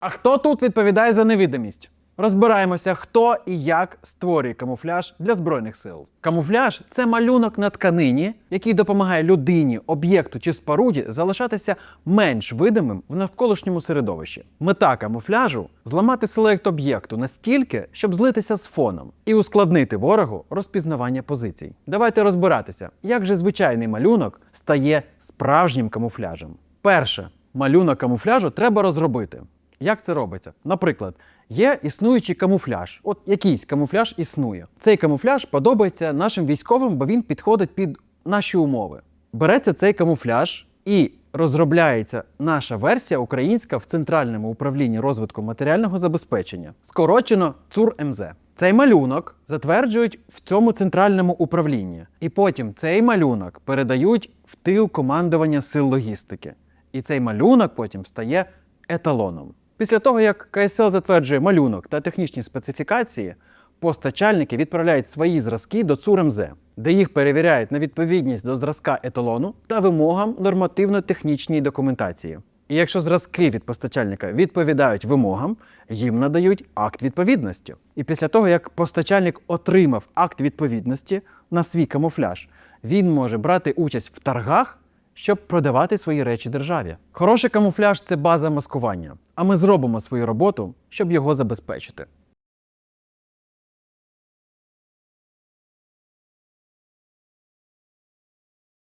А хто тут відповідає за невідомість? Розбираємося, хто і як створює камуфляж для збройних сил. Камуфляж це малюнок на тканині, який допомагає людині, об'єкту чи споруді залишатися менш видимим в навколишньому середовищі. Мета камуфляжу зламати силует об'єкту настільки, щоб злитися з фоном і ускладнити ворогу розпізнавання позицій. Давайте розбиратися, як же звичайний малюнок стає справжнім камуфляжем. Перше, малюнок камуфляжу треба розробити. Як це робиться? Наприклад, є існуючий камуфляж. От якийсь камуфляж існує. Цей камуфляж подобається нашим військовим, бо він підходить під наші умови. Береться цей камуфляж і розробляється наша версія українська в Центральному управлінні розвитку матеріального забезпечення, скорочено ЦУР-МЗ. Цей малюнок затверджують в цьому центральному управлінні, і потім цей малюнок передають в тил командування сил логістики. І цей малюнок потім стає еталоном. Після того, як КСЛ затверджує малюнок та технічні специфікації, постачальники відправляють свої зразки до ЦУРМЗ, де їх перевіряють на відповідність до зразка еталону та вимогам нормативно-технічної документації. І якщо зразки від постачальника відповідають вимогам, їм надають акт відповідності. І після того, як постачальник отримав акт відповідності на свій камуфляж, він може брати участь в торгах щоб продавати свої речі державі. Хороший камуфляж це база маскування. А ми зробимо свою роботу, щоб його забезпечити.